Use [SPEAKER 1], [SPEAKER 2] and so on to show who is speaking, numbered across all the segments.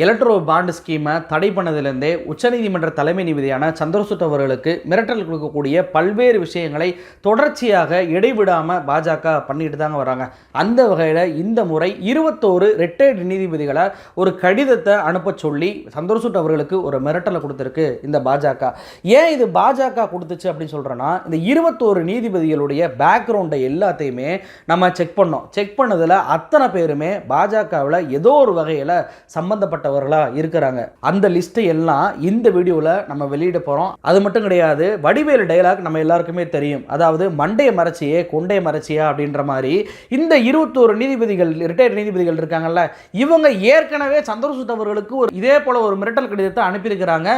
[SPEAKER 1] Electro bond ஸ்கீமை தடை பண்ணதிலிருந்தே உச்சநீதிமன்ற தலைமை நீதியான சந்திரசூட் அவர்களுக்கு மிரட்டல் கொடுக்கக்கூடிய பல்வேறு விஷயங்களை தொடர்ச்சியாக இடைவிடாமல் பாஜக பண்ணிட்டு தாங்க வராங்க. அந்த வகையில் இந்த முறை இருபத்தோரு ரிட்டையர்டு நீதிபதிகளை ஒரு கடிதத்தை அனுப்ப சொல்லி சந்திரசூட் அவர்களுக்கு ஒரு மிரட்டலை கொடுத்துருக்கு இந்த பாஜக. ஏன் இது பாஜக கொடுத்துச்சு அப்படின்னு சொல்கிறேன்னா இந்த இருபத்தோரு நீதிபதிகளுடைய பேக்ரவுண்டை எல்லாத்தையுமே நம்ம செக் பண்ணோம். செக் பண்ணதில் அத்தனை பேருமே பாஜகவில் ஏதோ ஒரு வகையில் சம்மந்தப்பட்ட சம்பந்தப்பட்டவர்களாக இருக்கிறாங்க. அந்த லிஸ்ட்டை எல்லாம் இந்த வீடியோவில் நம்ம வெளியிட போகிறோம் அது மட்டும் கிடையாது வடிவேலு டைலாக் நம்ம எல்லாருக்குமே தெரியும். அதாவது மண்டைய மறைச்சியே கொண்டைய மறைச்சியா அப்படின்ற மாதிரி இந்த இருபத்தோரு நீதிபதிகள் ரிட்டையர்ட் நீதிபதிகள் இருக்காங்கல்ல இவங்க ஏற்கனவே சந்திரசூத் அவர்களுக்கு ஒரு இதே போல ஒரு மிரட்டல் கடிதத்தை அனுப்பியிருக்கிறாங்க.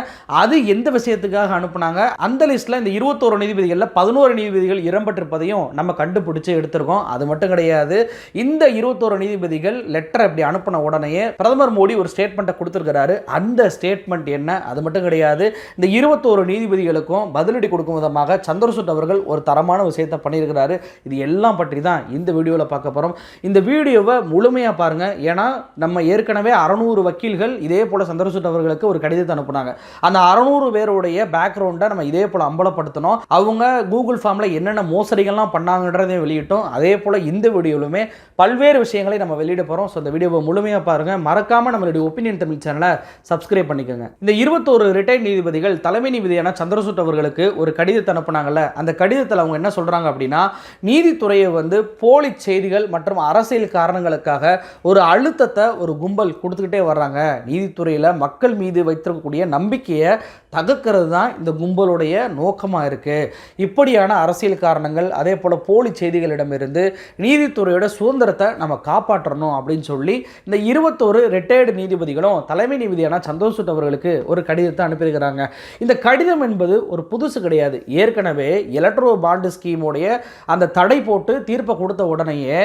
[SPEAKER 1] அது எந்த விஷயத்துக்காக அனுப்புனாங்க? அந்த லிஸ்ட்டில் இந்த இருபத்தோரு நீதிபதிகளில் பதினோரு நீதிபதிகள் இடம்பெற்றிருப்பதையும் நம்ம கண்டுபிடிச்சு எடுத்திருக்கோம். அது மட்டும் கிடையாது இந்த இருபத்தோரு நீதிபதிகள் லெட்டர் அப்படி அனுப்பின உடனே பிரதமர் மோடி ஒரு ஸ்டேட் ஸ்டேட்மெண்ட்டை கொடுத்துருக்கிறாரு. அந்த ஸ்டேட்மெண்ட் என்ன? அது மட்டும் கிடையாது. இந்த இருபத்தோரு நீதிபதிகளுக்கும் பதிலடி கொடுக்கும் விதமாக சந்திரசூட் அவர்கள் ஒரு தரமான விஷயத்தை பண்ணியிருக்கிறாரு. இது எல்லாம் பற்றி தான் இந்த வீடியோவில் பார்க்க போகிறோம் இந்த வீடியோவை முழுமையாக பாருங்கள் ஏன்னா நம்ம ஏற்கனவே அறநூறு வக்கீல்கள் இதே போல் சந்திரசூட் அவர்களுக்கு ஒரு கடிதத்தை அனுப்புனாங்க. அந்த அறநூறு பேருடைய பேக்ரவுண்டை நம்ம இதே போல் அம்பலப்படுத்தணும். அவங்க கூகுள் ஃபார்மில் என்னென்ன மோசடிகள்லாம் பண்ணாங்கன்றதையும் வெளியிட்டோம். அதே போல் இந்த வீடியோவிலுமே பல்வேறு விஷயங்களை நம்ம வெளியிட போகிறோம் ஸோ இந்த வீடியோவை முழுமையாக பாருங்கள் மறக்காமல் நம்மளுடைய ஒப்பீனியன் தமிழ் சேனலை சப்ஸ்கிரைப் பண்ணிக்கோங்க. இந்த இருபத்தோரு ரிட்டையர்ட் நீதிபதிகள் தலைமை நீதிபதியான சந்திரசூட் அவர்களுக்கு ஒரு கடிதத்தை அனுப்புனாங்கல்ல அந்த கடிதத்தில் அவங்க என்ன சொல்கிறாங்க அப்படின்னா நீதித்துறையை வந்து போலி செய்திகள் மற்றும் அரசியல் காரணங்களுக்காக ஒரு அழுத்தத்தை ஒரு கும்பல் கொடுத்துக்கிட்டே வர்றாங்க. நீதித்துறையில் மக்கள் மீது வைத்திருக்கக்கூடிய நம்பிக்கையை தகர்க்கிறது தான் இந்த கும்பலுடைய நோக்கமாக இருக்குது இப்படியான அரசியல் காரணங்கள் அதே போல் போலி செய்திகளிடமிருந்து நீதித்துறையோட சுதந்திரத்தை நம்ம காப்பாற்றணும் அப்படின்னு சொல்லி இந்த இருபத்தோரு ரிட்டையர்டு நீதிபதிகளும் தலைமை நீதியான சந்தோஷ் அவர்களுக்கு ஒரு கடிதத்தை அனுப்பியிருக்கிறாங்க. இந்த கடிதம் என்பது ஒரு புதுசு கிடையாது. ஏற்கனவே எலக்ட்ரோ பாண்டு ஸ்கீமுடைய அந்த தடை போட்டு தீர்ப்பை கொடுத்த உடனேயே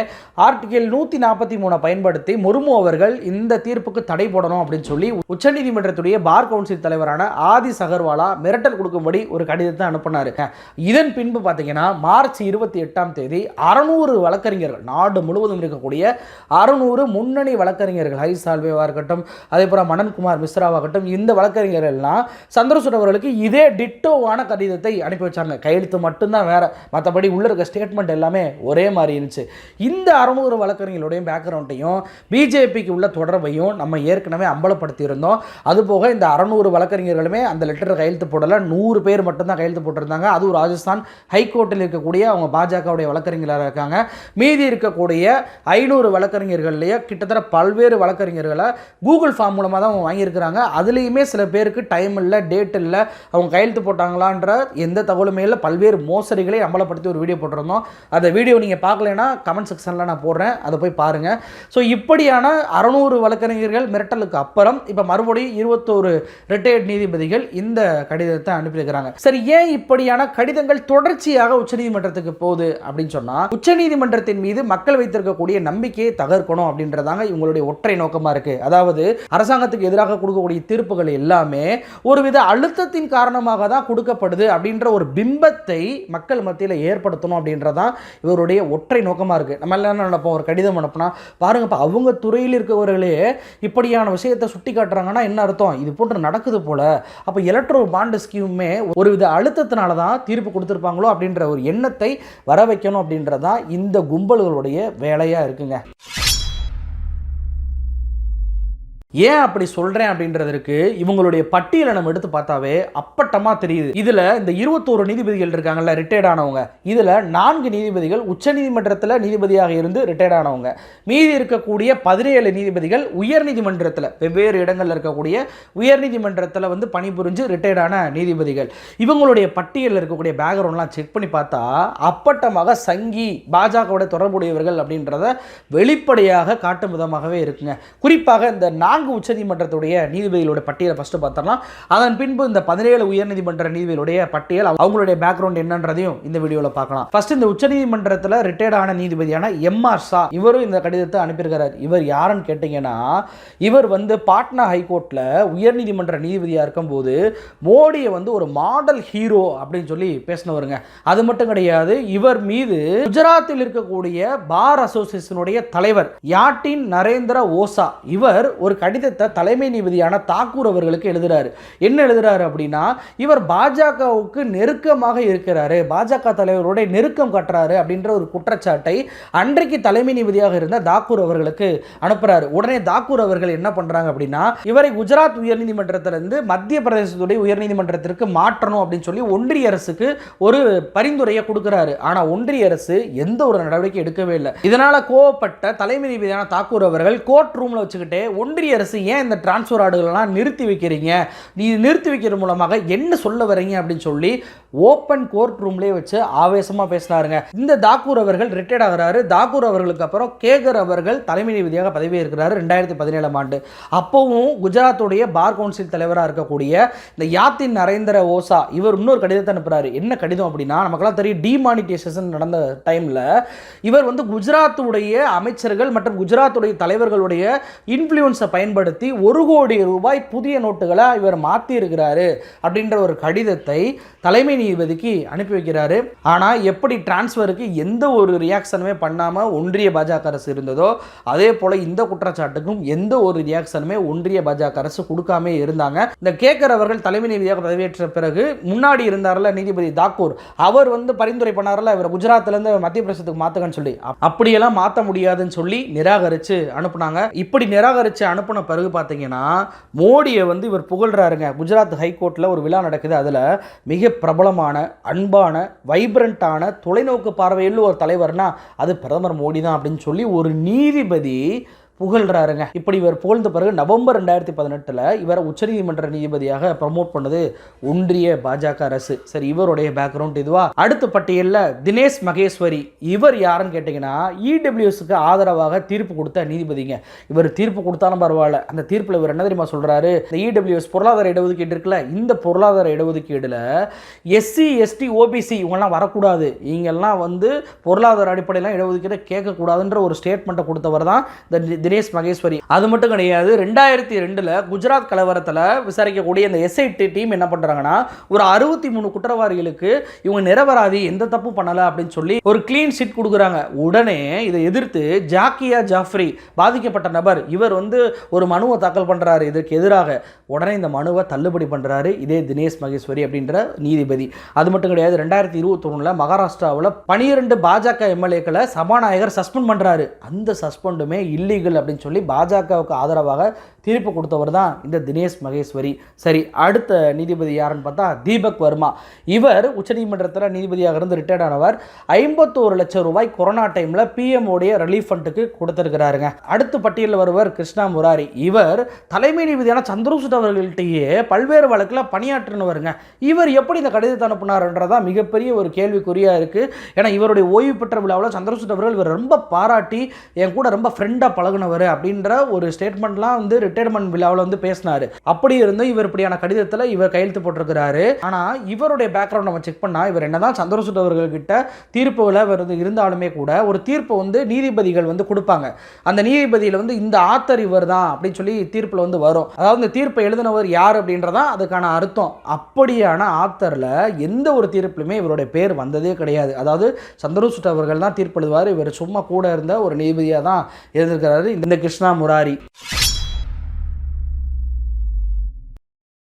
[SPEAKER 1] ஆர்டிகல் நூற்றி நாற்பத்தி மூணை பயன்படுத்தி முர்மு அவர்கள் இந்த தீர்ப்புக்கு தடை போடணும் அப்படின்னு சொல்லி உச்சநீதிமன்றத்துடைய பார் கவுன்சில் தலைவரான ஆதி சகர்வாலா மிரட்டல் கொடுக்கும்படி ஒரு கடிதத்தை அனுப்பினார். இதன் பின்பு பார்த்தீங்கன்னா மார்ச் இருபத்தி எட்டாம் தேதி அறநூறு வழக்கறிஞர்கள் நாடு முழுவதும் இருக்கக்கூடிய அறுநூறு முன்னணி வழக்கறிஞர்கள் ஹை சால்வேவாக இருக்கட்டும் அதே போல் மனன்குமார் மிஸ்ராவாகட்டும் இந்த வழக்கறிஞர் எல்லாம் சந்திரசூட் அவர்களுக்கு இதே டிட்டோவான கடிதத்தை அனுப்பி வச்சாங்க. கையெழுத்து மட்டும்தான் வேற மற்றபடி உள்ள இருக்க ஸ்டேட்மெண்ட் எல்லாமே ஒரே மாதிரி இருந்துச்சு. இந்த அறுநூறு வழக்கறிஞர்களுடைய பேக்ரவுண்டையும் பிஜேபிக்கு உள்ள தொடர்பையும் நம்ம ஏற்கனவே அம்பலப்படுத்தியிருந்தோம். அதுபோக இந்த அறநூறு வழக்கறிஞர்களுமே அந்த லெட்டர் கையெழுத்து போடலை. நூறு பேர் மட்டும்தான் கையெழுத்து போட்டிருந்தாங்க. அதுவும் ராஜஸ்தான் ஹைகோர்ட்டில் இருக்கக்கூடிய அவங்க பாஜகவுடைய வழக்கறிஞர்களாக இருக்காங்க. மீதி இருக்கக்கூடிய ஐநூறு வழக்கறிஞர்கள்லேயே கிட்டத்தட்ட பல்வேறு வழக்கறிஞர்களை கூகுள் ஃபார்ம் மூலமாக தான் அவங்க வாங்கியிருக்கிறாங்க. அதுலேயுமே சில பேருக்கு டைம் இல்லை டேட் இல்லை அவங்க கையெழுத்து போட்டாங்களான்ற எந்த தகவலுமே இல்லை. பல்வேறு மோசடிகளை அம்பலப்படுத்தி ஒரு வீடியோ போட்டிருந்தோம். அந்த வீடியோ நீங்கள் பார்க்கலைன்னா கமெண்ட் செக்ஷனில் நான் போடுறேன். அதை போய் பாருங்கள் ஸோ இப்படியான அறநூறு வழக்கறிஞர்கள் மிரட்டலுக்கு அப்புறம் இப்போ மறுபடியும் இருபத்தோரு ரிட்டையர்ட் நீதிபதிகள் இந்த கடிதத்தை அனுப்பியிருக்கிறாங்க. சரி ஏன் இப்படியான கடிதங்கள் தொடர்ச்சியாக உச்சநீதிமன்றத்துக்கு போகுது அப்படின்னு சொன்னால் உச்சநீதிமன்றத்தின் மீது மக்கள் வைத்திருக்கக்கூடிய நம்பிக்கையை தகர்க்கணும் அப்படின்றதாங்க இவங்களுடைய ஒற்றை நோக்கமாக இருக்குது அதாவது அரசாங்கத்துக்கு எதிராக கொடுக்கக்கூடிய தீர்ப்புகள் எல்லாமே ஒருவித அழுத்தத்தின் காரணமாக தான் கொடுக்கப்படுது அப்படின்ற ஒரு பிம்பத்தை மக்கள் மத்தியில் ஏற்படுத்தணும் அப்படின்றதான் இவருடைய ஒற்றை நோக்கமாக இருக்குது நம்ம எல்லாம் என்ன நினைப்போம்? ஒரு கடிதம் அனுப்புனா பாருங்கப்பா அவங்க துறையில் இருக்கவர்களே இப்படியான விஷயத்தை சுட்டி காட்டுறாங்கன்னா என்ன அர்த்தம்? இது போன்று நடக்குது போல. அப்போ எலக்ட்ரோ பாண்டு ஸ்கீமுமே ஒருவித அழுத்தத்தினால தான் தீர்ப்பு கொடுத்துருப்பாங்களோ அப்படின்ற ஒரு எண்ணத்தை வர வைக்கணும் அப்படின்றதான் இந்த கும்பல்களுடைய வேலையாக இருக்குங்க. ஏன் அப்படி சொல்கிறேன் அப்படின்றதற்கு இவங்களுடைய பட்டியலை நம்ம எடுத்து பார்த்தாவே அப்பட்டமாக தெரியுது. இதில் இந்த இருபத்தோரு நீதிபதிகள் இருக்காங்கல்ல ரிட்டையர்ட் ஆனவங்க. இதில் நான்கு நீதிபதிகள் உச்சநீதிமன்றத்தில் நீதிபதியாக இருந்து ரிட்டையர்ட் ஆனவங்க. மீதி இருக்கக்கூடிய பதினேழு நீதிபதிகள் உயர்நீதிமன்றத்தில் வெவ்வேறு இடங்களில் இருக்கக்கூடிய உயர்நீதிமன்றத்தில் வந்து பணிபுரிஞ்சு ரிட்டையர்ட் ஆன நீதிபதிகள். இவங்களுடைய பட்டியலில் இருக்கக்கூடிய பேக்ரவுண்ட்லாம் செக் பண்ணி பார்த்தா அப்பட்டமாக சங்கி பாஜகவோட தொடர்புடையவர்கள் அப்படின்றத வெளிப்படையாக காட்டும் விதமாகவே இருக்குங்க. குறிப்பாக இந்த நான் நான்கு உச்சநீதிமன்றத்துடைய நீதிபதிகளோட பட்டியலை ஃபஸ்ட்டு பார்த்தரலாம் அதன் பின்பு இந்த பதினேழு உயர்நீதிமன்ற நீதிபதிகளுடைய பட்டியல் அவங்களுடைய பேக்ரவுண்ட் என்னன்றதையும் இந்த வீடியோவில் பார்க்கலாம். ஃபர்ஸ்ட் இந்த உச்சநீதிமன்றத்தில் ரிட்டையர்ட் ஆன நீதிபதியான எம் ஆர் ஷா இவரும் இந்த கடிதத்தை அனுப்பியிருக்கிறார். இவர் யாருன்னு கேட்டிங்கன்னா இவர் வந்து பாட்னா ஹைகோர்ட்டில் உயர்நீதிமன்ற நீதிபதியாக இருக்கும்போது மோடியை வந்து ஒரு மாடல் ஹீரோ அப்படின்னு சொல்லி பேசினவருங்க. அது மட்டும் கிடையாது இவர் மீது குஜராத்தில் இருக்கக்கூடிய பார் அசோசியேஷனுடைய தலைவர் யாட்டின் நரேந்திர ஓசா இவர் ஒரு கடிதத்தை தலைமை நீதியான தாக்கூர் அவர்களுக்கு எழுதுறாரு. என்ன எழுதுறாரு அப்படின்னா இவர் பாஜகவுக்கு நெருக்கமாக இருக்கிறாரு. பாஜக தலைவருடைய நெருக்கம் கட்டுறாரு அப்படின்ற ஒரு குற்றச்சாட்டை அன்றைக்கு தலைமை நீதியாக இருந்த தாக்கூர் அவர்களுக்கு அனுப்புறாரு. உடனே தாக்கூர் அவர்கள் என்ன பண்றாங்க அப்படின்னா இவரை குஜராத் உயர்நீதிமன்றத்திலிருந்து மத்திய பிரதேசத்துடைய உயர்நீதிமன்றத்திற்கு மாற்றணும் அப்படின்னு சொல்லி ஒன்றிய அரசுக்கு ஒரு பரிந்துரையை கொடுக்குறாரு. ஆனா ஒன்றிய அரசு எந்த ஒரு நடவடிக்கை எடுக்கவே இல்லை. இதனால கோவப்பட்ட தலைமை நீதியான தாக்கூர் அவர்கள் கோர்ட் ரூம்ல வச்சுக்கிட்டே ஒன்றிய அரசு ஏன் இந்த டிரான்ஸ்ஃபர் ஆர்டர்கள்லாம் நிறுத்தி வைக்கிறீங்க? நீ நிறுத்தி வைக்கிறது மூலமாக என்ன சொல்ல வரீங்க அப்படின்னு சொல்லி ஓப்பன் கோர்ட் ரூம்லேயே வச்சு ஆவேசமா பேசினாருங்க. இந்த தாக்கூர் அவர்கள் ரிட்டையர்ட் ஆகிறாரு. தாக்கூர் அவர்களுக்கு அப்புறம் கேகர் அவர்கள் தலைமை நீதிபதியாக பதவி இருக்கிறாரு ரெண்டாயிரத்தி பதினேழாம் ஆண்டு. அப்போவும் குஜராத்துடைய பார் கவுன்சில் தலைவராக இருக்கக்கூடிய இந்த யாத்தின் நரேந்திர ஓசா இவர் இன்னொரு கடிதத்தை அனுப்புறாரு. என்ன கடிதம் அப்படின்னா நமக்கெல்லாம் தெரியும் டிமானிட்டைசேஷன் நடந்த டைமில் இவர் வந்து குஜராத்துடைய அமைச்சர்கள் மற்றும் குஜராத்துடைய தலைவர்களுடைய இன்ஃப்ளூயன்ஸை பயன்படுத்தி ஒரு கோடி ரூபாய் புதிய நோட்டுகளை இவர் மாற்றி இருக்கிறாரு அப்படின்ற ஒரு கடிதத்தை தலைமை நீதிபதிக்கு அனுப்பி வைக்கிறாரு. ஆனால் எப்படி டிரான்ஸ்ஃபருக்கு எந்த ஒரு ரியாக்ஷனுமே பண்ணாமல் ஒன்றிய பாஜக அரசு இருந்ததோ அதே போல் இந்த குற்றச்சாட்டுக்கும் எந்த ஒரு ரியாக்ஷனுமே ஒன்றிய பாஜக அரசு கொடுக்காமே இருந்தாங்க. இந்த கேட்கிறவர்கள் தலைமை நீதியாக பதவியேற்ற பிறகு முன்னாடி இருந்தார்ல நீதிபதி தாக்கூர். அவர் வந்து பரிந்துரை பண்ணார்ல இவர் குஜராத்லேருந்து மத்திய பிரதேசத்துக்கு மாற்றுக்கன்னு சொல்லி. அப்படியெல்லாம் மாற்ற முடியாதுன்னு சொல்லி நிராகரித்து அனுப்புனாங்க. இப்படி நிராகரித்து அனுப்பின பிறகு பார்த்தீங்கன்னா மோடியை வந்து இவர் புகழ்றாருங்க. குஜராத் ஹைகோர்ட்டில் ஒரு விழா நடக்குது. அதில் மிக பிரபலமான அன்பான வைப்ரண்ட்டான தொலைநோக்கு பார்வையில் ஒரு தலைவர்னா அது பிரதமர் மோடி தான் அப்படின்னு சொல்லி ஒரு நீதிபதி புகழ்றாருங்க. இப்படி இவர் புகழ்ந்த பிறகு நவம்பர் ரெண்டாயிரத்தி பதினெட்டில் இவரை உச்சநீதிமன்ற நீதிபதியாக ப்ரமோட் பண்ணது ஒன்றிய பாஜக அரசு. சரி இவருடைய பேக்ரவுண்ட் இதுவா? அடுத்த பட்டியலில் தினேஷ் மகேஸ்வரி. இவர் யாருன்னு கேட்டிங்கன்னா இடபிள்யூஎஸ்க்கு ஆதரவாக தீர்ப்பு கொடுத்த நீதிபதிங்க. இவர் தீர்ப்பு கொடுத்தாலும் பரவாயில்ல. அந்த தீர்ப்பில் இவர் என்ன தெரியுமா சொல்கிறாரு இந்த இடபிள்யூஎஸ் பொருளாதார இடஒதுக்கீடு இருக்குல்ல இந்த பொருளாதார இடஒதுக்கீடில் எஸ்சி எஸ்டி ஓபிசி இவங்கெல்லாம் வரக்கூடாது. இவங்கெல்லாம் வந்து பொருளாதார அடிப்படையிலாம் இடஒதுக்கீடு கேட்கக்கூடாதுன்ற ஒரு ஸ்டேட்மெண்ட்டை கொடுத்தவர் தான் இந்த தினேஷ் மகேஸ்வரி. அது மட்டும் கிடையாது ரெண்டாயிரத்தி ரெண்டில் குஜராத் கலவரத்தில் விசாரிக்கக்கூடிய இந்த எஸ்ஐடி டீம் என்ன பண்ணுறாங்கன்னா ஒரு அறுபத்தி மூணு குற்றவாளிகளுக்கு இவங்க நிரபராதி எந்த தப்பும் பண்ணலை அப்படின்னு சொல்லி ஒரு கிளீன் ஷீட் கொடுக்குறாங்க. உடனே இதை எதிர்த்து ஜாக்கியா ஜாஃப்ரி பாதிக்கப்பட்ட நபர் இவர் வந்து ஒரு மனுவை தாக்கல் பண்ணுறாரு இதற்கு எதிராக உடனே இந்த மனுவை தள்ளுபடி பண்ணுறாரு இதே தினேஷ் மகேஸ்வரி அப்படின்ற நீதிபதி. அது மட்டும் கிடையாது ரெண்டாயிரத்தி இருபத்தொன்னில் மகாராஷ்டிராவில் பனிரெண்டு பாஜக எம்எல்ஏக்களை சபாநாயகர் சஸ்பெண்ட் பண்ணுறாரு அந்த சஸ்பெண்டுமே இல்லீகல் அப்படின்னு சொல்லி பாஜகவுக்கு ஆதரவாக தீர்ப்பு கொடுத்தவர் தான் இந்த தினேஷ் மகேஸ்வரி. சரி அடுத்த நீதிபதி யாருன்னு பார்த்தா தீபக் வர்மா. இவர் உச்சநீதிமன்றத்தில் நீதிபதியாக இருந்து ரிட்டையர்ட் ஆனவர். ஐம்பத்தோரு லட்சம் ரூபாய் கொரோனா டைமில் பிஎம்ஓடைய ரிலீஃப் ஃபண்டுக்கு கொடுத்துருக்கிறாருங்க. அடுத்த பட்டியலில் வருவர் கிருஷ்ணா முராரி. இவர் தலைமை நீதிபதியான சந்திரசூட் அவர்கள்ட்டையே பல்வேறு வழக்கில் பணியாற்றினவருங்க. இவர் எப்படி இந்த கடிதத்தை அனுப்புனார்ன்றதான் மிகப்பெரிய ஒரு கேள்விக்குறியாக இருக்குது ஏன்னா இவருடைய ஓய்வு பெற்ற விழாவில் சந்திரசூட் அவர்கள் இவர் ரொம்ப பாராட்டி என் கூட ரொம்ப ஃப்ரெண்டாக பழகுனவர் அப்படின்ற ஒரு ஸ்டேட்மெண்ட்லாம் வந்து ரிட்டையர்மெண்ட் விழாவில் வந்து பேசினார். அப்படி இருந்தும் இவர் இப்படியான கடிதத்தில் இவர் கையெழுத்து போட்டிருக்கிறாரு. ஆனால் இவருடைய பேக்ரவுண்ட் நம்ம செக் பண்ணால் இவர் என்னதான் சந்திரசூட் அவர்கள்கிட்ட தீர்ப்புகளை வந்து இருந்தாலுமே கூட ஒரு தீர்ப்பு வந்து நீதிபதிகள் வந்து கொடுப்பாங்க. அந்த நீதிபதியில் வந்து இந்த ஆத்தர் இவர் தான் அப்படின்னு சொல்லி தீர்ப்பில் வந்து வரும். அதாவது இந்த தீர்ப்பை எழுதினவர் யார் அப்படின்றதான் அதுக்கான அர்த்தம். அப்படியான ஆத்தரில் எந்த ஒரு தீர்ப்புலையுமே இவருடைய பேர் வந்ததே கிடையாது. அதாவது சந்திரசூட் அவர்கள் தான் தீர்ப்பு எழுதுவார். இவர் சும்மா கூட இருந்த ஒரு நீதிபதியாக தான் இருந்திருக்கிறாரு இந்த கிருஷ்ணா முராரி.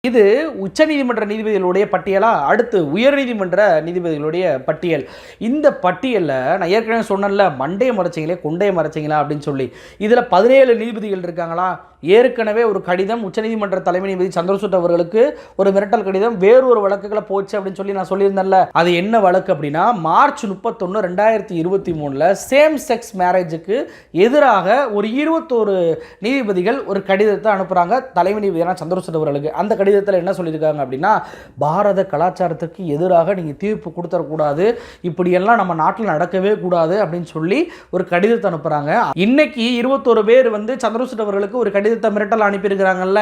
[SPEAKER 1] இது உச்சநீதிமன்ற நீதிபதிகளுடைய பட்டியலா? அடுத்து உயர்நீதிமன்ற நீதிபதிகளுடைய பட்டியல். இந்த பட்டியலில் நான் ஏற்கனவே சொன்னேன்ல மண்டையை மறைச்சிங்களே கொண்டையை மறைச்சிங்களா அப்படின்னு சொல்லி. இதில் பதினேழு நீதிபதிகள் இருக்காங்களா? ஏற்கனவே ஒரு கடிதம் உச்சநீதிமன்ற தலைமை நீதிபதி சந்திரசூட் அவர்களுக்கு ஒரு மிரட்டல் கடிதம் வேறொரு வழக்குகளை போச்சு அப்படின்னு சொல்லி நான் சொல்லியிருந்தேன்ல. அது என்ன வழக்கு அப்படின்னா மார்ச் முப்பத்தொன்று ரெண்டாயிரத்தி இருபத்தி மூணில் சேம் செக்ஸ் மேரேஜுக்கு எதிராக ஒரு இருபத்தோரு நீதிபதிகள் ஒரு கடிதத்தை அனுப்புகிறாங்க தலைமை நீதிபதியான சந்திரசூட் அவர்களுக்கு. அந்த கடிதத்தில் என்ன சொல்லியிருக்காங்க அப்படின்னா பாரத கலாச்சாரத்துக்கு எதிராக நீங்கள் தீர்ப்பு கொடுத்துடக்கூடாது இப்படியெல்லாம் நம்ம நாட்டில் நடக்கவே கூடாது அப்படின்னு சொல்லி ஒரு கடிதத்தை அனுப்புகிறாங்க இன்னைக்கு இருபத்தோரு பேர் வந்து சந்திரசூட் அவர்களுக்கு ஒரு கடிதம் கடிதத்தை மிரட்டல் அனுப்பியிருக்கிறாங்கல்ல.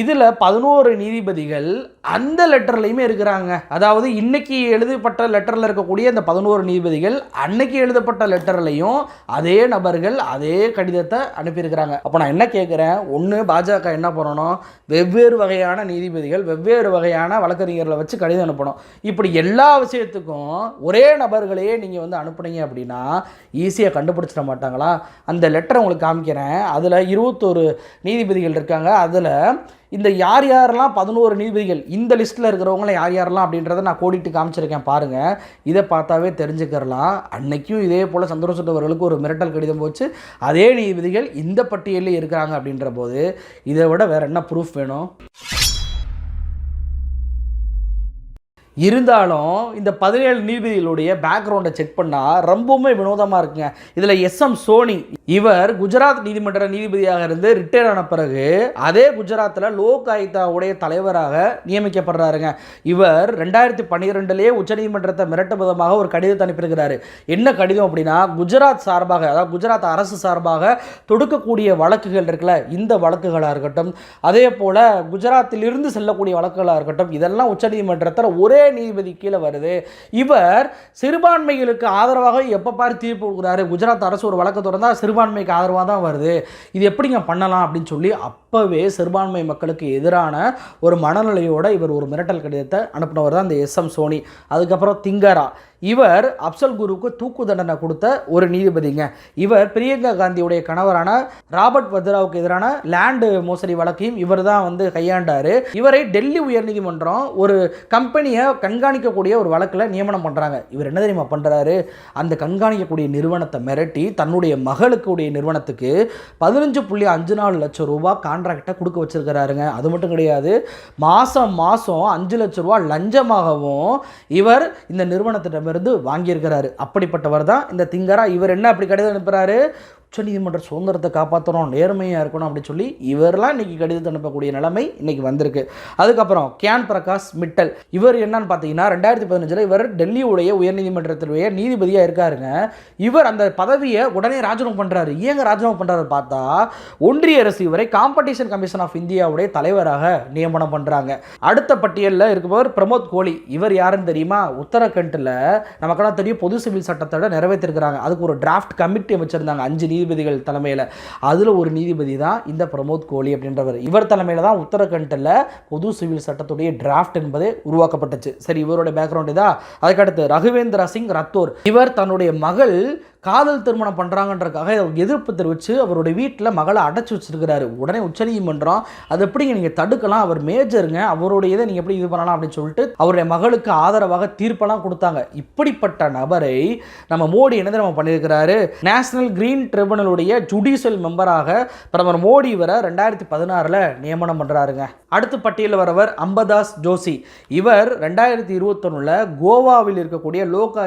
[SPEAKER 1] இதில் பதினோரு நீதிபதிகள் அந்த லெட்டர்லையுமே இருக்கிறாங்க. அதாவது இன்னைக்கு எழுதப்பட்ட லெட்டரில் இருக்கக்கூடிய அந்த பதினோரு நீதிபதிகள் அன்னைக்கு எழுதப்பட்ட லெட்டர்லையும் அதே நபர்கள் அதே கடிதத்தை அனுப்பியிருக்கிறாங்க. அப்போ நான் என்ன கேட்குறேன் ஒன்று பாஜக என்ன பண்ணணும்? வெவ்வேறு வகையான நீதிபதிகள் வெவ்வேறு வகையான வழக்கறிஞர்களை வச்சு கடிதம் அனுப்பணும். இப்படி எல்லா விஷயத்துக்கும் ஒரே நபர்களையே நீங்கள் வந்து அனுப்புனீங்க அப்படின்னா ஈஸியாக கண்டுபிடிச்சிட மாட்டாங்களா? அந்த லெட்டரை உங்களுக்கு காமிக்கிறேன். அதில் இருபத்தொரு நீதிபதிகள் இருக்காங்க. அதில் இந்த யார் யாரெல்லாம் பதினோரு நீதிபதிகள் இந்த லிஸ்ட்டில் இருக்கிறவங்கள யார் யாரெல்லாம் அப்படின்றத நான் கோடிட்டு காமிச்சிருக்கேன் பாருங்கள் இதை பார்த்தாவே தெரிஞ்சுக்கிறலாம். அன்னைக்கும் இதே போல் சந்திரசூட்டவர்களுக்கு ஒரு மிரட்டல் கடிதம் போச்சு. அதே நீதிபதிகள் இந்த பட்டியலில் இருக்கிறாங்க அப்படின்ற போது இதை விட வேறு என்ன ப்ரூஃப் வேணும்? இருந்தாலும் இந்த பதினேழு நீதிபதிகளுடைய பேக்ரவுண்டை செக் பண்ணால் ரொம்பவுமே வினோதமாக இருக்குங்க. இதில் எஸ்எம் சோனி இவர் குஜராத் நீதிமன்ற நீதிபதியாக இருந்து ரிட்டையர் ஆன பிறகு அதே குஜராத்தில் லோக் ஆயுக்தாவுடைய தலைவராக நியமிக்கப்படுறாருங்க. இவர் ரெண்டாயிரத்தி பன்னிரெண்டுலேயே உச்சநீதிமன்றத்தை மிரட்டும் விதமாக ஒரு கடிதத்தை அனுப்பியிருக்கிறாரு. என்ன கடிதம் அப்படின்னா குஜராத் சார்பாக அதாவது குஜராத் அரசு சார்பாக தொடுக்கக்கூடிய வழக்குகள் இருக்குல்ல இந்த வழக்குகளாக இருக்கட்டும் அதே போல் குஜராத்திலிருந்து செல்லக்கூடிய வழக்குகளாக இருக்கட்டும் இதெல்லாம் உச்சநீதிமன்றத்தில் ஒரே நீதிபதி கீழே வருது. இவர் சிறுபான்மைகளுக்கு ஆதரவாக எப்போ பாரு தீர்ப்பு கொடுக்குறாரு. குஜராத் அரசு ஒரு வழக்கு திறந்தா சிறுபான்மைக்கு ஆதரவாக தான் வருது. இது எப்படிங்க பண்ணலாம் அப்படின்னு சொல்லி அப்போவே சிறுபான்மை மக்களுக்கு எதிரான ஒரு மனநிலையோட இவர் ஒரு மிரட்டல் கடிதத்தை அனுப்பினவர் தான் இந்த எஸ் எம் சோனி. அதுக்கப்புறம் திங்கரா. இவர் அப்சல் குருவுக்கு தூக்கு தண்டனை கொடுத்த ஒரு நீதிபதிங்க. இவர் பிரியங்கா காந்தியுடைய கணவரான ராபர்ட் வத்ராவுக்கு எதிரான லேண்டு மோசடி வழக்கையும் இவர் தான் வந்து கையாண்டாரு. இவரை டெல்லி உயர்நீதிமன்றம் ஒரு கம்பெனியை கண்காணிக்கக்கூடிய ஒரு வழக்கில் நியமனம் பண்ணுறாங்க இவர் என்ன தெரியுமா பண்ணுறாரு அந்த கண்காணிக்கக்கூடிய நிறுவனத்தை மிரட்டி தன்னுடைய மகளுக்குடைய நிறுவனத்துக்கு பதினஞ்சு புள்ளி அஞ்சு நாலு லட்சம் ரூபாய் கான்ட்ராக்டை கொடுக்க வச்சுருக்கிறாருங்க. அது மட்டும் கிடையாது மாதம் மாதம் அஞ்சு லட்ச ரூபா லஞ்சமாகவும் இவர் இந்த நிறுவனத்திடமிருந்து வாங்கியிருக்கிறாரு. அப்படிப்பட்டவர் தான் இந்த திங்கரா. இவர் என்ன அப்படி கடிதம் அனுப்புகிறாரு உச்சநீதிமன்ற சுதந்திரத்தை காப்பாற்றணும் நேர்மையாக இருக்கணும் அப்படின்னு சொல்லி இவரெல்லாம் இன்றைக்கி கடிதத்தை அனுப்பக்கூடிய நிலைமை இன்னைக்கு வந்திருக்கு. அதுக்கப்புறம் கியான் பிரகாஷ் மிட்டல் இவர் என்னன்னு பார்த்தீங்கன்னா ரெண்டாயிரத்தி பதினஞ்சில் இவர் டெல்லியுடைய உயர்நீதிமன்றத்தினுடைய நீதிபதியாக இருக்காருங்க. இவர் அந்த பதவியை உடனே ராஜினாமா பண்ணுறாரு ஏங்க ராஜினாமா பண்ணுறாரு பார்த்தா ஒன்றிய அரசு இவரை காம்படிஷன் கமிஷன் ஆஃப் இந்தியாவுடைய தலைவராக நியமனம் பண்ணுறாங்க அடுத்த பட்டியலில் இருப்பவர் பிரமோத் கோலி. இவர் யாருன்னு தெரியுமா? உத்தரகண்டில் நமக்கெல்லாம் தெரியும் பொது சிவில் சட்டத்தோட நிறைவேற்றிருக்கிறாங்க. அதுக்கு ஒரு டிராஃப்ட் கமிட்டி அமைச்சிருந்தாங்க. அஞ்சு நீதிபதிகள் தலைமையில். அதில் ஒரு நீதிபதி தான் இந்த பிரமோத் கோலி அப்படின்றவர். இவர் தலைமையில் தான் உத்தரகண்டில் பொது சிவில் சட்டத்துடைய டிராஃப்ட் என்பதே உருவாக்கப்பட்டுச்சு. சரி இவருடைய பேக்ரவுண்ட் இதா? அதுக்கடுத்து ரகுவேந்திர சிங் ரத்தோர். இவர் தன்னுடைய மகள் காதல் திருமணம் பண்ணுறாங்கன்றக்காக எதிர்ப்பு தெரிவித்து அவருடைய வீட்டில் மகளை அடைச்சி வச்சிருக்கிறாரு. உடனே உச்சநீதிமன்றம் அது எப்படிங்க நீங்கள் தடுக்கலாம்? அவர் மேஜருங்க. அவருடைய இதை நீங்கள் எப்படி இது பண்ணலாம் அப்படின்னு சொல்லிட்டு அவருடைய மகளுக்கு ஆதரவாக தீர்ப்பெல்லாம் கொடுத்தாங்க. இப்படிப்பட்ட நபரை நம்ம மோடி என்ன நம்ம பண்ணியிருக்கிறாரு? நேஷனல் கிரீன் ட்ரிபுனலுடைய ஜுடிஷியல் மெம்பராக பிரதமர் மோடி இவரை ரெண்டாயிரத்தி பதினாறில் நியமனம் பண்ணுறாருங்க அடுத்த பட்டியலில் வரவர் அம்பதாஸ் ஜோஷி. இவர் ரெண்டாயிரத்தி இருபத்தொன்னில் கோவாவில் இருக்கக்கூடிய லோக்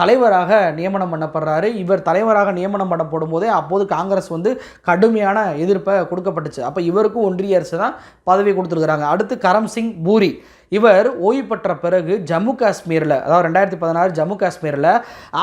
[SPEAKER 1] தலைவராக நியமனம் பண்ணப்படுறாரு. இவர் தலைவராக நியமனம் பண்ணப்படும் போதே அப்போது காங்கிரஸ் வந்து கடுமையான எதிர்ப்பை கொடுக்கப்பட்டுச்சு. அப்போ இவருக்கும் ஒன்றிய அரசு தான் பதவி கொடுத்துருக்குறாங்க. அடுத்து கரம் சிங் பூரி. இவர் ஓய்வு பெற்ற பிறகு ஜம்மு காஷ்மீரில் அதாவது ரெண்டாயிரத்தி பதினாறு ஜம்மு காஷ்மீரில்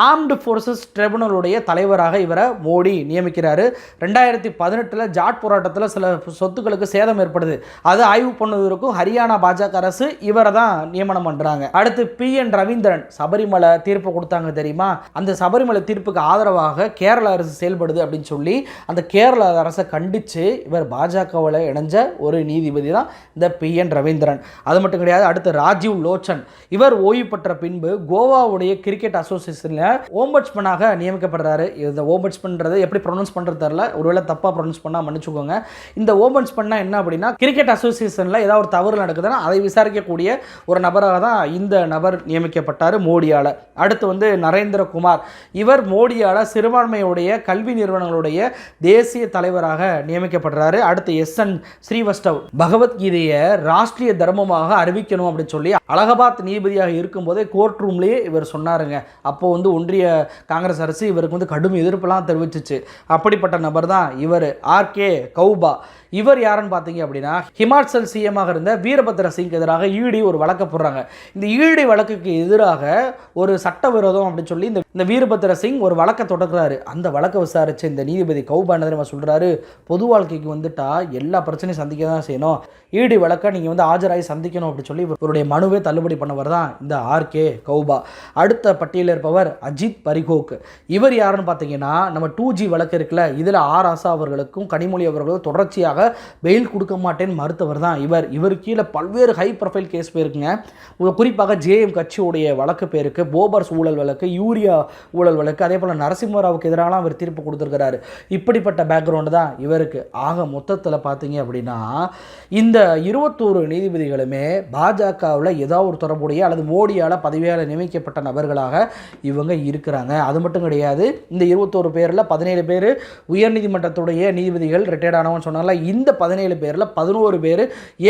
[SPEAKER 1] ஆர்ம்டு ஃபோர்ஸஸ் ட்ரிபுனலுடைய தலைவராக இவரை மோடி நியமிக்கிறாரு. ரெண்டாயிரத்தி பதினெட்டில் ஜாட் போராட்டத்தில் சில சொத்துக்களுக்கு சேதம் ஏற்படுது. அதை ஆய்வு பண்ணுவதற்கும் ஹரியானா பாஜக அரசு இவரை தான் நியமனம் பண்ணுறாங்க அடுத்து பி என் ரவீந்திரன் சபரிமலை தீர்ப்பு கொடுத்தாங்க தெரியுமா? அந்த சபரிமலை தீர்ப்புக்கு ஆதரவாக கேரள அரசு செயல்படுது அப்படின்னு சொல்லி அந்த கேரள அரசை கண்டித்து இவர் பாஜகவில் இணைஞ்ச ஒரு நீதிபதி தான் இந்த பி என் ரவீந்திரன். அது மட்டும் கிடையாது கிடையாது. அடுத்து ராஜீவ் லோச்சன். இவர் ஓய்வு பெற்ற பின்பு கோவாவுடைய கிரிக்கெட் அசோசியேஷனில் ஓம்பட்ஸ்மனாக நியமிக்கப்படுறாரு. இந்த ஓம்பட்ஸ்மன்றது எப்படி ப்ரொனவுன்ஸ் பண்ணுறது தெரில ஒருவேளை தப்பாக ப்ரொனவுன்ஸ் பண்ணால் மன்னிச்சுக்கோங்க. இந்த ஓம்பட்ஸ்மன்னா என்ன அப்படின்னா கிரிக்கெட் அசோசியேஷனில் ஏதாவது ஒரு தவறு நடக்குதுன்னா அதை விசாரிக்கக்கூடிய ஒரு நபராக தான் இந்த நபர் நியமிக்கப்பட்டார் மோடியால். அடுத்து வந்து நரேந்திரகுமார். இவர் மோடியால் சிறுபான்மையுடைய கல்வி நிறுவனங்களுடைய தேசிய தலைவராக நியமிக்கப்படுறாரு. அடுத்து எஸ். என். ஸ்ரீவஸ்டவ் பகவத்கீதையை ராஷ்ட்ரிய தர்மமாக அறிவி அறிவிக்கணும் அப்படின்னு சொல்லி அலகாபாத் நீதிபதியாக இருக்கும்போதே கோர்ட் ரூம்லேயே இவர் சொன்னாருங்க. அப்போ வந்து ஒன்றிய காங்கிரஸ் அரசு இவருக்கு வந்து கடும் எதிர்ப்புலாம் தெரிவிச்சிச்சு. அப்படிப்பட்ட நபர் தான் இவர் ஆர்கே கௌபா. இவர் யாருன்னு பார்த்தீங்க அப்படின்னா ஹிமாச்சல் சிஎமாக இருந்த வீரபத்ர சிங் எதிராக ஈடி ஒரு வழக்கு போடுறாங்க. இந்த ஈடி வழக்குக்கு எதிராக ஒரு சட்டவிரோதம் அப்படின்னு சொல்லி இந்த இந்த வீரபத்ர சிங் ஒரு வழக்கை தொடர்கிறாரு அந்த வழக்கை விசாரிச்ச இந்த நீதிபதி கௌபா என்ன பொது வாழ்க்கைக்கு வந்துட்டா எல்லா பிரச்சனையும் சந்திக்க தான் செய்யணும். ஈடி வழக்கை நீங்கள் வந்து ஆஜராகி சந்திக்கணும் அப்படின்னு சொல்லி இவருடைய மனுவை தள்ளுபடி பண்ணவர் தான் இந்த ஆர்கே கௌபா. அடுத்த பட்டியலில் இருப்பவர் அஜித் பரிகோக் இவர் யாருன்னு பார்த்தீங்கன்னா நம்ம டூ ஜி வழக்கு இருக்குல்ல இதில் ஆர் ஆசா அவர்களுக்கும் கனிமொழி அவர்களுக்கும் தொடர்ச்சியாக பெயில் கொடுக்க மாட்டேன்னு மறுத்தவர் தான் இவர். இவர் கீழே பல்வேறு ஹை ப்ரொஃபைல் கேஸ் போயிருக்குங்க. குறிப்பாக ஜேஎம் கட்சியுடைய வழக்கு பேருக்கு போபர்ஸ் ஊழல் வழக்கு யூரியா ஊழல் வழக்கு அதே போல் நரசிம்மராவுக்கு எதிரான அவர் தீர்ப்பு கொடுத்துருக்கிறாரு. இப்படிப்பட்ட பேக்ரவுண்டு தான் இவருக்கு. ஆக மொத்தத்தில் பார்த்தீங்க அப்படின்னா இந்த இருபத்தோரு நீதிபதிகளுமே பாஜகவில் ஏதாவது ஒரு தொடர்புடைய அல்லது மோடியால் பதவியால் நியமிக்கப்பட்ட நபர்களாக இவங்க இருக்கிறாங்க. அது மட்டும் கிடையாது இந்த இருபத்தோரு பேரில் பதினேழு பேர் உயர்நீதிமன்றத்துடைய நீதிபதிகள் ரிட்டையர்ட் ஆனவன்னு சொன்னால இந்த பதினேழு பேரில் பதினோரு பேர்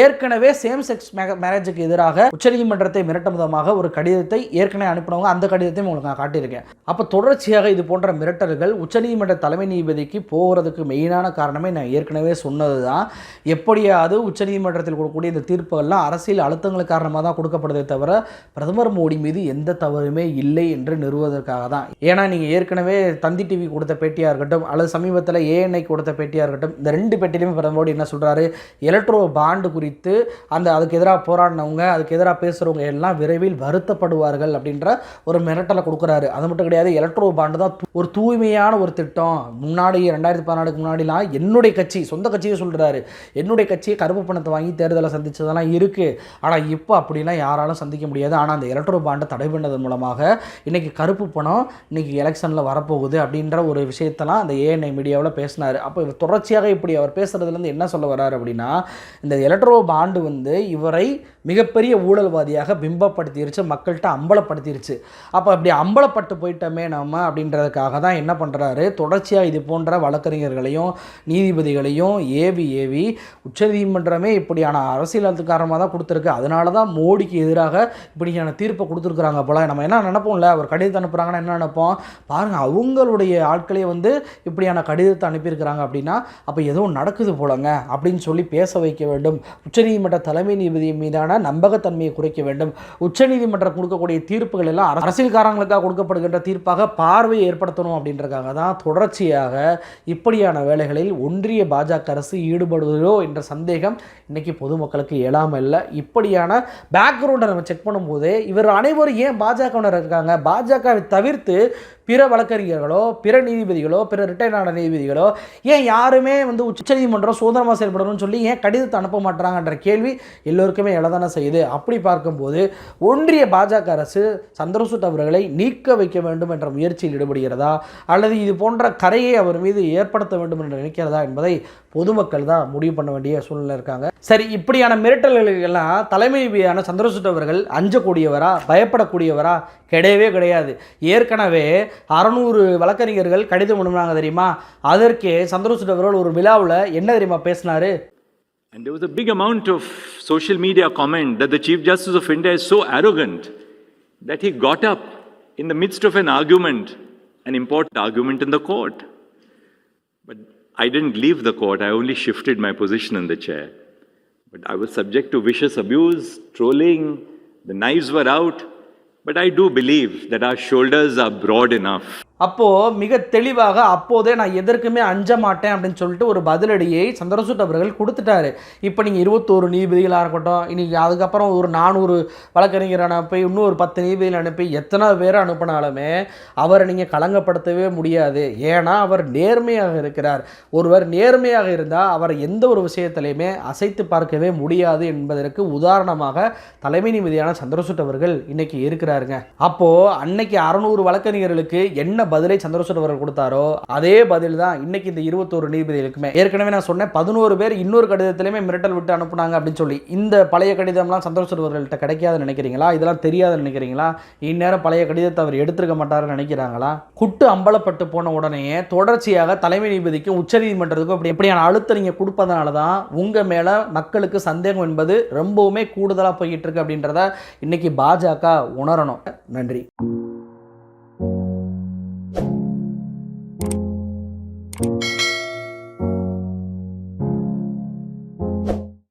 [SPEAKER 1] ஏற்கனவே சேம் செக்ஸ் மேரேஜுக்கு எதிராக உச்சநீதிமன்றத்தை மிரட்டும் விதமாக ஒரு கடிதத்தை ஏற்கனவே அனுப்பினவங்க அந்த கடிதத்தையும் உங்களுக்கு நான் காட்டியிருக்கேன். அப்போ தொடர்ச்சியாக இது போன்ற மிரட்டல்கள் உச்சநீதிமன்ற தலைமை நீதிபதிக்கு போகிறதுக்கு மெயினான காரணமே நான் ஏற்கனவே சொன்னது தான் எப்படியாவது உச்சநீதிமன்றத்தில் கொடுக்கக்கூடிய இந்த தீர்ப்புகள்லாம் அரசியல் அழுத்தங்கள் காரணமாக தான் கொடுக்கப்படுதே தவிர பிரதமர் மோடி மீது எந்த தவறுமே இல்லை என்று நிறுவுவதற்காக தான். ஏன்னா நீங்கள் ஏற்கனவே தந்தி டிவி கொடுத்த பேட்டியாக இருக்கட்டும் அல்லது சமீபத்தில் ஏஎன்ஐ கொடுத்த பேட்டியாக இருக்கட்டும் இந்த ரெண்டு பேட்டிலையுமே பிரதமர் மோடி என்ன சொல்கிறாரு எலக்ட்ரோ பாண்டு குறித்து அந்த அதுக்கு எதிராக போராடினவங்க அதுக்கு எதிராக பேசுகிறவங்க எல்லாம் விரைவில் வருத்தப்படுவார்கள் அப்படின்ற ஒரு மிரட்டலை கொடுக்குறாரு. அது மட்டும் கிடையாது எலக்ட்ரோ பாண்டு தான் ஒரு தூய்மையான ஒரு திட்டம். முன்னாடி ரெண்டாயிரத்தி பதினாலுக்கு முன்னாடிலாம் என்னுடைய கட்சி சொந்த கட்சியே சொல்கிறாரு என்னுடைய கட்சியை கருப்பு பணத்தை வாங்கி தேர்தலை சந்தித்ததெல்லாம் இருக்குது ஆனால் இப்போ அப்படிலாம் யாராலும் சந்திக்க முடியாது. ஆனால் அந்த எலக்ட்ரோ பாண்டை தடை பண்ணதன் மூலமாக இன்னைக்கு கருப்பு பணம் இன்னைக்கு எலெக்ஷனில் வரப்போகுது அப்படின்ற ஒரு விஷயத்தெல்லாம் அந்த ஏஎன்ஐ மீடியாவில் பேசினார். அப்போ தொடர்ச்சியாக இப்படி அவர் வந்து என்ன சொல்ல வர்றார் அப்படின்னா இந்த எலக்ட்ரோ பாண்டு வந்து இவரை மிகப்பெரிய ஊழல்வாதியாக பிம்பப்படுத்திருச்சு மக்கள்கிட்ட அம்பலப்படுத்திருச்சு. அப்போ அப்படி அம்பலப்பட்டு போயிட்டோமே நம்ம அப்படின்றதுக்காக தான் என்ன பண்ணுறாரு தொடர்ச்சியாக இது போன்ற வழக்கறிஞர்களையும் நீதிபதிகளையும் ஏவி ஏவி உச்சநீதிமன்றமே இப்படியான அரசியல் காரணமாக தான் கொடுத்துருக்கு. அதனால தான் மோடிக்கு எதிராக இப்படியான தீர்ப்பை கொடுத்துருக்குறாங்க போல். நம்ம என்ன நினைப்போம்ல? ஒரு கடிதத்தை அனுப்புகிறாங்கன்னா என்ன நினைப்போம்? பாருங்கள் அவங்களுடைய ஆட்களே வந்து இப்படியான கடிதத்தை அனுப்பியிருக்கிறாங்க அப்படின்னா அப்போ எதுவும் நடக்குது போலங்க அப்படின்னு சொல்லி பேச வைக்க வேண்டும். உச்சநீதிமன்ற தலைமை நீதிபதி மீதான நம்பகத்தன்மையை குறைக்க வேண்டும். உச்சநீதிமன்றம் கொடுக்கக்கூடிய தீர்ப்புகள் எல்லாம் அர- அரசியல்காரங்களுக்காக கொடுக்கப்படுகின்ற தீர்ப்பாக பார்வையை ஏற்படுத்தணும் அப்படின்றக்காக தான் தொடர்ச்சியாக இப்படியான வேலைகளில் ஒன்றிய பாஜக அரசு ஈடுபடுவதோ என்ற சந்தேகம் இன்னைக்கு பொதுமக்களுக்கு எழாமல் இல்லை. இப்படியான பேக்ரவுண்டை நம்ம செக் பண்ணும்போது இவர் அனைவரும் ஏன் பாஜகவினர் இருக்காங்க? பாஜகவை தவிர்த்து பிற வழக்கறிஞர்களோ பிற நீதிபதிகளோ பிற ரிட்டையர்ட் ஆன நீதிபதிகளோ ஏன் யாருமே வந்து உச்சநீதிமன்றம் சுதந்திரமாக செயல்படணும்னு சொல்லி ஏன் கடிதத்தை அனுப்ப மாட்டாங்கன்ற கேள்வி எல்லோருக்குமே எழதானே செய்யுது. அப்படி பார்க்கும்போது ஒன்றிய பாஜக அரசு சந்திரசூட் அவர்களை நீக்க வைக்க வேண்டும் என்ற முயற்சியில் ஈடுபடுகிறதா? அல்லது இது போன்ற கரையை அவர் மீது ஏற்படுத்த வேண்டும் என்று நினைக்கிறதா என்பதை பொதுமக்கள் தான் முடிவு பண்ண வேண்டிய சூழ்நிலை இருக்காங்க. சரி இப்படியான மிரட்டல்களுக்கெல்லாம் தலைமையான சந்திரசூட் அவர்கள் அஞ்சக்கூடியவரா பயப்படக்கூடியவரா கிடையவே கிடையாது ஏற்கனவே அறநூறு வழக்கறிஞர்கள் கடிதம் அனுப்புனாங்க தெரியுமா அதற்கே சந்திரசூட் அவர்கள் ஒரு விழாவில் என்ன தெரியுமா பேசினாரு
[SPEAKER 2] And there was a big amount of social media comment that the Chief Justice of India is so arrogant that he got up in the midst of an argument, an important argument in the court. But I didn't leave the court, I only shifted my position in the chair. But I was subject to vicious abuse, trolling, the knives were out. But I do believe that our shoulders are broad enough
[SPEAKER 1] அப்போது மிக தெளிவாக அப்போதே நான் எதற்குமே அஞ்ச மாட்டேன் அப்படின்னு சொல்லிட்டு ஒரு பதிலடியை சந்திரசூட் அவர்கள் கொடுத்துட்டாரு. இப்போ நீங்கள் இருபத்தோரு நீதிபதிகளாக இருக்கட்டும் இன்றைக்கி அதுக்கப்புறம் ஒரு நானூறு வழக்கறிஞர் அனுப்பி இன்னும் ஒரு பத்து நீதிபதிகள் அனுப்பி எத்தனை பேர் அனுப்பினாலுமே அவரை நீங்கள் களங்கப்படுத்தவே முடியாது. ஏன்னா அவர் நேர்மையாக இருக்கிறார். ஒருவர் நேர்மையாக இருந்தால் அவரை எந்த ஒரு விஷயத்திலையுமே அசைத்து பார்க்கவே முடியாது என்பதற்கு உதாரணமாக தலைமை நீதிபதியான சந்திரசூட் அவர்கள் இன்றைக்கி இருக்கிறாருங்க. அப்போது அன்னைக்கு அறநூறு வழக்கறிஞர்களுக்கு என்ன பதிலை சந்திரசூட் அவர்கள் கொடுத்தாரோ அதே பதில் தான் இன்னைக்கு இந்த இருபத்தோரு நீதிபதிகளுக்குமே. ஏற்கனவே நான் சொன்னேன் பதினோரு பேர் இன்னொரு கடிதத்திலையுமே மிரட்டல் விட்டு அனுப்புனாங்க அப்படின்னு சொல்லி. இந்த பழைய கடிதம்லாம் சந்திரசூட் அவர்கள்ட்ட கிடைக்காதுன்னு நினைக்கிறீங்களா? இதெல்லாம் தெரியாது நினைக்கிறீங்களா? இந்நேரம் பழைய கடிதத்தை அவர் எடுத்திருக்க மாட்டாருன்னு நினைக்கிறாங்களா? குட்டு அம்பலப்பட்டு போன உடனே தொடர்ச்சியாக தலைமை நீதிபதிக்கும் உச்சநீதிமன்றத்துக்கும் அப்படி எப்படியான அழுத்தம் நீங்கள் கொடுப்பதனால தான் உங்கள் மேலே மக்களுக்கு சந்தேகம் என்பது ரொம்பவுமே கூடுதலாக போய்கிட்டு இருக்கு அப்படின்றத இன்னைக்கு பாஜக உணரணும். நன்றி.